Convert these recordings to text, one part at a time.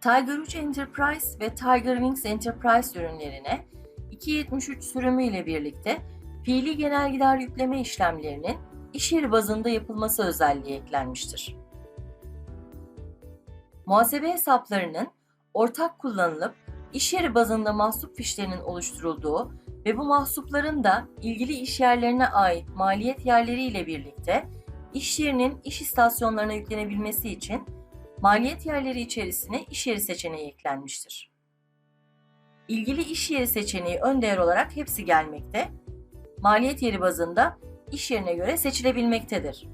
Tiger Uç Enterprise ve Tiger Wings Enterprise ürünlerine 273 sürümü ile birlikte fiili genel gider yükleme işlemlerinin iş yeri bazında yapılması özelliği eklenmiştir. Muhasebe hesaplarının ortak kullanılıp iş yeri bazında mahsup fişlerinin oluşturulduğu ve bu mahsupların da ilgili iş yerlerine ait maliyet yerleri ile birlikte iş yerinin iş istasyonlarına yüklenebilmesi için maliyet yerleri içerisine iş yeri seçeneği eklenmiştir. İlgili iş yeri seçeneği ön değer olarak hepsi gelmekte, maliyet yeri bazında iş yerine göre seçilebilmektedir.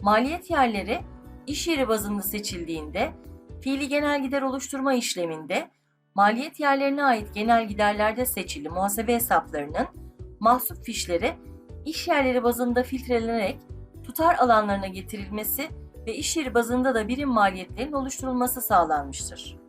Maliyet yerleri iş yeri bazında seçildiğinde fiili genel gider oluşturma işleminde maliyet yerlerine ait genel giderlerde seçili muhasebe hesaplarının mahsup fişleri iş yerleri bazında filtrelenerek tutar alanlarına getirilmesi ve iş yeri bazında da birim maliyetlerin oluşturulması sağlanmıştır.